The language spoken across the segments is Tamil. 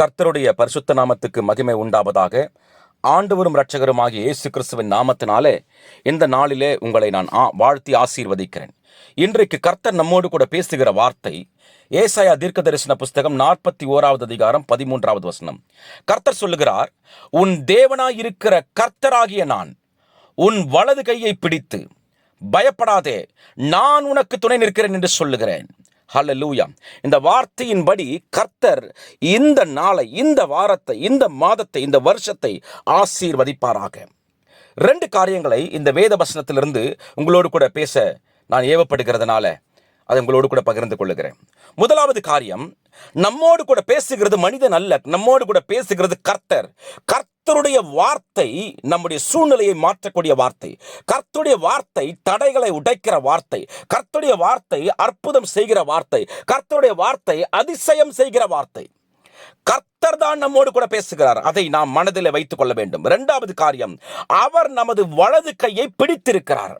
கர்த்தருடைய பரிசுத்த நாமத்துக்கு மகிமை உண்டாவதாக. ஆண்டவரும் இரட்சகருமாகிய இயேசு கிறிஸ்துவின் நாமத்தினாலே இந்த நாளிலே உங்களை நான் ஆ- வாழ்த்தி ஆசீர்வதிக்கிறேன். இன்றைக்கு கர்த்தர் நம்மோடு கூட பேசுகிற வார்த்தை ஏசாயா தீர்க்க தரிசன புஸ்தகம் நாற்பத்தி ஓராவது அதிகாரம் பதிமூன்றாவது வசனம். கர்த்தர் சொல்லுகிறார் உன் தேவனாயிருக்கிற கர்த்தராகிய நான் உன் வலது கையை பிடித்து பயப்படாதே நான் உனக்கு துணை நிற்கிறேன் என்று சொல்லுகிறேன். ஹலலூயா இந்த வார்த்தையின்படி கர்த்தர் இந்த நாளை இந்த வாரத்தை இந்த மாதத்தை இந்த வருஷத்தை ஆசீர்வதிப்பாராக. ரெண்டு காரியங்களை இந்த வேத வசனத்திலிருந்து உங்களோடு கூட பேச நான் ஏவப்படுகிறதுனால அதை உங்களோடு கூட பகிர்ந்து கொள்ளுகிறேன். முதலாவது காரியம் நம்மோடு கூட பேசுகிறது மனிதன் அல்ல நம்மோடு கூட பேசுகிறது கர்த்தர். கர்த்தர் கர்த்தருடைய வார்த்தை நம்முடைய சூழ்நிலையை மாற்றக்கூடிய வார்த்தை. கர்த்தருடைய வார்த்தை தடைகளை உடைக்கிற வார்த்தை. கர்த்தருடைய வார்த்தை அற்புதம் செய்கிற வார்த்தை. கர்த்தருடைய வார்த்தை அதிசயம் செய்கிற வார்த்தை. கர்த்தர் தான் நம்மோடு கூட பேசுகிறார். அதை நாம் மனதில் வைத்துக் கொள்ள வேண்டும். இரண்டாவது காரியம் அவர் நமது வலது கையை பிடித்திருக்கிறார்.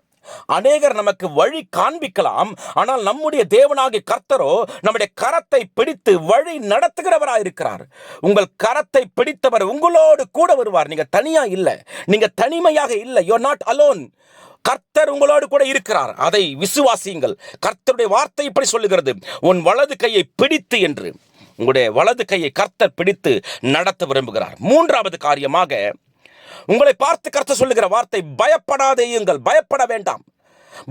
அநேகர் நமக்கு வழி காண்பிக்கலாம். ஆனால் நம்முடைய தேவனாகிய கர்த்தரோ நம்முடைய கரத்தை பிடித்து வழி நடத்துகிறவராக இருக்கிறார். உங்கள் கரத்தை பிடித்தவர் உங்களோடு கூட வருவார். நீங்க தனியா இல்ல. நீங்க தனிமையாக இல்லை. யூ நாட் அலோன் கர்த்தர் உங்களோடு கூட இருக்கிறார். அதை விசுவாசியுங்கள். கர்த்தருடைய வார்த்தை இப்படி சொல்லுகிறது. உன் வலது கையை பிடித்து என்று. உங்களுடைய வலது கையை கர்த்தர் பிடித்து நடத்த விரும்புகிறார். மூன்றாவது காரியமாக உங்களை பார்த்து கருத்து சொல்லுகிற வார்த்தை பயப்படாதேயுங்கள் பயப்பட வேண்டாம்.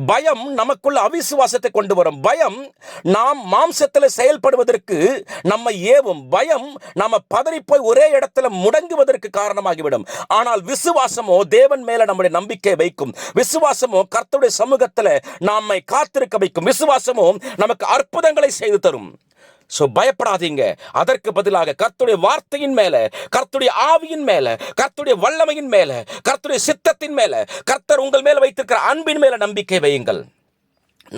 பயம் நமக்குள்ள அவிசுவாசத்தை கொண்டு வரும். பயம் நாம் மாம்சத்தில் செயல்படுவதற்கு நம்மை ஏவும். பயம் நாம பதறிப்போய் ஒரே இடத்துல முடங்குவதற்கு காரணமாகிவிடும். ஆனால் விசுவாசமோ தேவன் மேல நம்முடைய நம்பிக்கை வைக்கும். விசுவாசமோ கர்த்தருடைய சமூகத்தில் நம்மை காத்திருக்க வைக்கும். விசுவாசமோ நமக்கு அற்புதங்களை செய்து தரும். ஸோ பயப்படாதீங்க. அதற்கு பதிலாக கர்த்துடைய வார்த்தையின் மேலே கர்த்துடைய ஆவியின் மேலே கர்த்துடைய வல்லமையின் மேலே கர்த்துடைய சித்தத்தின் மேலே கர்த்தர் உங்கள் மேலே வைத்திருக்கிற அன்பின் மேலே நம்பிக்கை வையுங்கள்.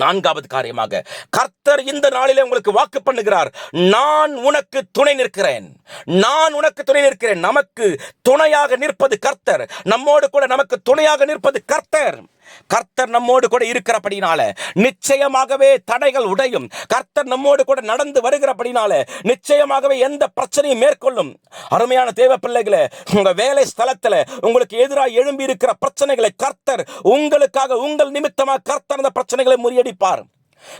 நான்காவது காரியமாக கர்த்தர் இந்த நாளிலே உங்களுக்கு வாக்கு பண்ணுகிறார். நான் உனக்கு துணை நிற்கிறேன். நான் உனக்கு துணை நிற்கிறேன். நமக்கு துணையாக நிற்பது கர்த்தர். நம்மோடு கூட நமக்கு துணையாக நிற்பது கர்த்தர். கர்த்தர் நம்மோடு கூட இருக்கிறபடினால நிச்சயமாகவே தடைகள் உடையும். கர்த்தர் நம்மோடு கூட நடந்து வருகிறபடினால நிச்சயமாகவே எந்த பிரச்சனையும் மேற்கொள்ளும். அருமையான தேவ பிள்ளைகளை உங்க வேலை ஸ்தலத்துல உங்களுக்கு எதிராக எழும்பி இருக்கிற பிரச்சனைகளை கர்த்தர் உங்களுக்காக உங்கள் நிமித்தமாக கர்த்தர் அந்த பிரச்சனைகளை முறியடிப்பார்.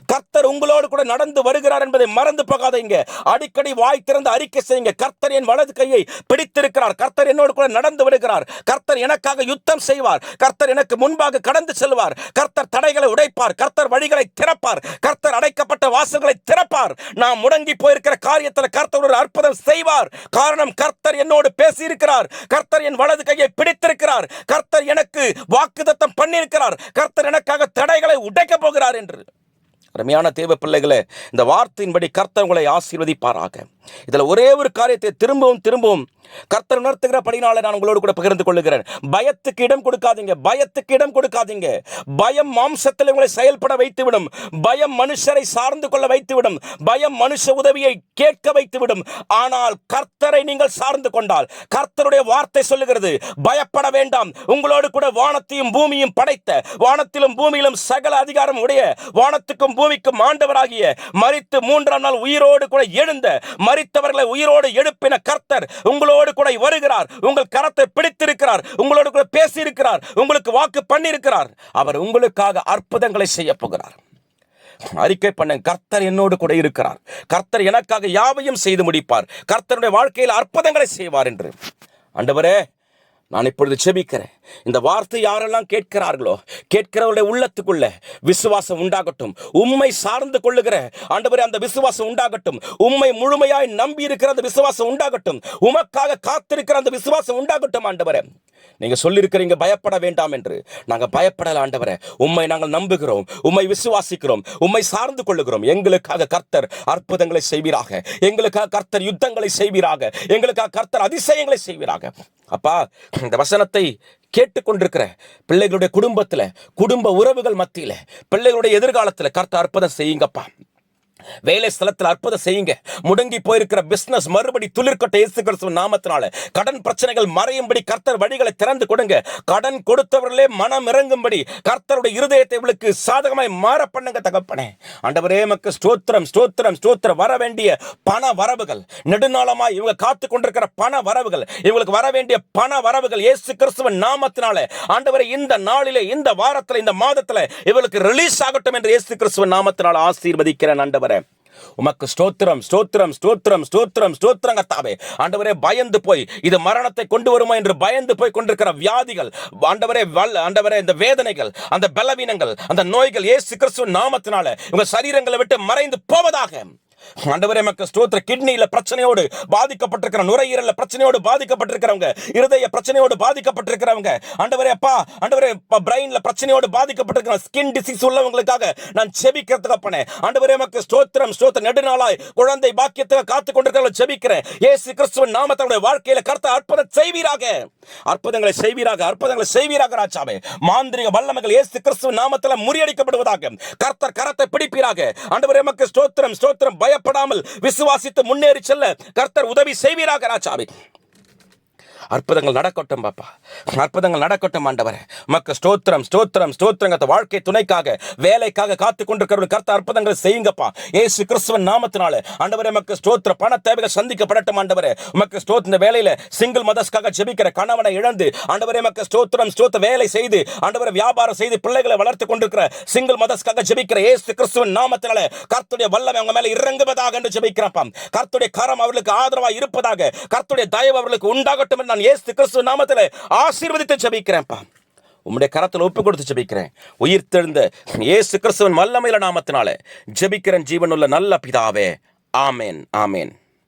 கர்த்தர் உங்களோடு கூட நடந்து வருகிறார் என்பதை மறந்து போகாதீங்க. அடிக்கடி வாய் திறந்து அறிக்கை செய்யுங்க. கர்த்தர் என் வலது கையை பிடித்திருக்கிறார். கர்த்தர் என்னோடு கூட நடந்து வருகிறார். கர்த்தர் எனக்காக யுத்தம் செய்வார். கர்த்தர் எனக்கு முன்பாக கடந்து செல்வார். கர்த்தர் தடைகளை உடைப்பார். கர்த்தர் வழிகளை திறப்பார். கர்த்தர் அடைக்கப்பட்ட வாசல்களை திறப்பார். நாம் முடங்கி போயிருக்கிற காரியத்தில் கர்த்தர் ஒரு அற்புதம் செய்வார். காரணம் கர்த்தர் என்னோடு பேசியிருக்கிறார். கர்த்தர் என் வலது கையை பிடித்திருக்கிறார். கர்த்தர் எனக்கு வாக்குதத்தம் பண்ணியிருக்கிறார். கர்த்தர் எனக்காக தடைகளை உடைக்கப் போகிறார் என்று. அருமையான தேவ பிள்ளைகளே இந்த வார்த்தையின்படி கர்த்தவங்களை ஆசீர்வதிப்பாராக. இதில் ஒரே ஒரு காரியத்தை திரும்பவும் திரும்பவும் கர்த்தர் உணர்த்துகிற படினால நான் உங்களோடு கூட பகிர்ந்து கொள்ளுகிறேன். பயத்துக்கு இடம் கொடுக்காதீங்க. பயத்துக்கு இடம் கொடுக்காதீங்க. பயம் மாம்சத்தில் உங்களை செயல்பட வைத்துவிடும். பயம் மனுஷரை சார்ந்து கொள்ள வைத்துவிடும். பயம் மனுஷ உதவியை கேட்க வைத்துவிடும். ஆனால் கர்த்தரை நீங்கள் சார்ந்து கொண்டால் கர்த்தருடைய வார்த்தை சொல்லுகிறது பயப்பட வேண்டாம். உங்களோடு கூட வானத்தையும் பூமியும் படைத்த வானத்திலும் பூமியிலும் சகல அதிகாரம் உடைய வானத்துக்கும் பூமிக்கும் ஆண்டவராகிய மறித்து மூன்றாம் நாள் உயிரோடு கூட எழுந்த மறித்தவர்களை உயிரோடு எழுப்பின கர்த்தர் உங்களோடு கூட வருகிறார். உங்கள் கரத்தை பிடித்திருக்கிறார். உங்களோடு கூட பேசியிருக்கிறார். உங்களுக்கு வாக்கு பண்ணியிருக்கிறார். அவர் உங்களுக்காக அற்புதங்களை செய்ய போகிறார். அறிக்கை பண்ண கர்த்தர் என்னோடு கூட இருக்கிறார். கர்த்தர் எனக்காக யாவையும் செய்து முடிப்பார். கர்த்தருடைய வாழ்க்கையில் அற்புதங்களை செய்வார் என்று. ஆண்டவரே நான் இப்பொழுது செபிக்கிறேன். இந்த வார்த்தை யாரெல்லாம் கேட்கிறார்களோ கேட்கிறவருடைய உள்ளத்துக்குள்ள விசுவாசம் உண்டாகட்டும். உண்மை சார்ந்து கொள்ளுகிற ஆண்டவரே அந்த விசுவாசம் உண்டாகட்டும். உண்மை முழுமையாய் நம்பி இருக்கிற அந்த விசுவாசம் உண்டாகட்டும். உமக்காக காத்திருக்கிற அந்த விசுவாசம் உண்டாகட்டும் ஆண்டவரே. நீங்க சொல்லியிருக்கிறீங்க பயப்பட வேண்டாம் என்று. நாங்க பயப்படல ஆண்டவரை. உம்மை நாங்கள் நம்புகிறோம். உம்மை விசுவாசிக்கிறோம். உம்மை சார்ந்து கொள்ளுகிறோம். எங்களுக்காக கர்த்தர் அற்புதங்களை செய்வீராக. எங்களுக்காக கர்த்தர் யுத்தங்களை செய்வீராக. எங்களுக்காக கர்த்தர் அதிசயங்களை செய்வீராக. அப்பா இந்த வசனத்தை கேட்டுக்கொண்டிருக்கிற பிள்ளைகளுடைய குடும்பத்துல குடும்ப உறவுகள் மத்தியில பிள்ளைகளுடைய எதிர்காலத்துல கர்த்தர் அற்புதம் செய்யுங்கப்பா. வேலை ஸ்தலத்தில் அற்புதம் செய்யுங்க. முடங்கி போயிருக்கிற பிசினஸ் மறுபடி துளிர்கொட்ட இயேசு கிறிஸ்துவ நாமத்தினால. கடன் பிரச்சனைகள் மறையும்படி கர்த்தர் வழிகளை திறந்து கொடுங்க. கடன் கொடுத்தவர்களே மனம் இறங்கும்படி கர்த்தருடைய இருதயத்தை இவளுக்கு சாதகமாய் மாற பண்ணுங்க தகப்பனே. ஆண்டவரே மக்கு ஸ்தோத்திரம் ஸ்தோத்திரம் ஸ்தோத்திரம். வர வேண்டிய பண வரவுகள். நெடுநாளமாய் இவங்க காத்து கொண்டிருக்கிற பண வரவுகள். இவங்களுக்கு வர வேண்டிய பண வரவுகள் இயேசு கிறிஸ்துவ நாமத்தினால. ஆண்டவரே இந்த நாளிலே இந்த வாரத்தில் இந்த மாதத்தில் இவளுக்கு ரிலீஸ் ஆகட்டும் என்று இயேசு கிறிஸ்துவ நாமத்தினால் ஆசீர்வதிக்கிறேன் ஆண்டவரே. உமக்கு ஸ்தோத்திரம் ஸ்தோத்திரம் ஸ்தோத்திரம் ஸ்தோத்திரம் ஸ்தோத்திரம் கத்தாவே ஆண்டவரே பயந்து போய் இது மரணத்தை கொண்டு வருமா என்று பயந்து போய் கொண்டிருக்கிற வியாதிகள் ஆண்டவரே வல்ல ஆண்டவரே இந்த வேதனைகள் அந்த பலவீனங்கள் அந்த நோய்கள் ஏசு கிறிஸ்துவ நாமத்தினால உங்க சரீரங்களை விட்டு மறைந்து போவதாக. ஆண்டவரே மக்கள் ஸ்தோத்திர. கிட்னியில பிரச்சனையோடு பாதிக்கப்பட்டிருக்கிற நுரையீரல பிரச்சனையோடு பாதிக்கப்பட்டிருக்கிறவங்க இருதய பிரச்சனையோடு பாதிக்கப்பட்டிருக்கிறவங்க. ஆண்டவரே அப்பா ஆண்டவரே பிரெயின்ல பிரச்சனையோடு பாதிக்கப்பட்டிருக்கிற ஸ்கின் டிசீஸ் உள்ளவங்களுக்காக நான் செபிக்கிறதுக்கு அப்பனே ஆண்டவரே மக்கள் ஸ்தோத்திரம் ஸ்தோத்திர நெடுநாளாய் குழந்தை பாக்கியத்தை காத்து கொண்டிருக்கிறவங்க செபிக்கிறேன். ஏசு கிறிஸ்துவின் நாமத்தனுடைய வாழ்க்கையில கருத்த அற்புதம் செய்வீராக. அற்புதங்களை செய்வீராக அற்புதங்களை செய்வீராக ராஜாவே. மாந்திரிக வல்லமைகள் இயேசு கிறிஸ்துவ நாமத்தில் முறியடிக்கப்படுவதாக கர்த்தர் கரத்தை பிடிப்பீராக. ஆண்டவரே மக்கள் ஸ்தோத்திரம் ஸ்தோத்திரம் பயப்படாமல் விசுவாசித்து முன்னேறி செல்ல கர்த்தர் உதவி செய்வீராக ராஜாவே. அற்புதங்கள் நடக்கட்டும் பாப்பா. அற்புதங்கள் நடக்கட்டும் ஆண்டவரே. மக்க ஸ்தோத்திரம் ஸ்தோத்திரம் ஸ்தோத்திரங்க வாழ்க்கை துணைக்காக வேலைக்காக காத்து கொண்டிருக்கிற கருத்த அற்புதங்களை செய்யுங்கப்பா. ஏசு கிறிஸ்துவன் நாமத்தினால. ஆண்டவரே மக்கள் ஸ்தோத்திர பண தேவைகள் சந்திக்கப்படட்டும் ஆண்டவரே. மக்கள் ஸ்தோத்திர இந்த வேலையில சிங்கிள் மதர்ஸ்க்காக ஜெபிக்கிற கணவனை இழந்து ஆண்டவரே மக்கள் ஸ்தோத்திரம் ஸ்தோத்திர வேலை செய்து ஆண்டவரை வியாபாரம் செய்து பிள்ளைகளை வளர்த்து கொண்டிருக்கிற சிங்கிள் மதர்ஸ்க்காக ஜெபிக்கிற ஏசு கிறிஸ்துவன் நாமத்தினால கர்த்துடைய வல்லமை அவங்க மேல இறங்குவதாக என்று ஜெபிக்கிறப்பா. கர்த்துடைய கரம் அவர்களுக்கு ஆதரவாக இருப்பதாக கர்த்துடைய தயவு அவர்களுக்கு உண்டாகட்டும் என்று நான் ஏசு கிறிஸ்துவ நாமத்தில் ஆசீர்வதித்து ஜபிக்கிறேன்ப்பா. உம்முடைய கரத்தில் ஒப்பு கொடுத்து ஜபிக்கிறேன். உயிர் தெழுந்த ஏசு கிறிஸ்துவன் வல்லமையில நாமத்தினால ஜபிக்கிறேன் ஜீவனுள்ள நல்ல பிதாவே. ஆமேன் ஆமேன்.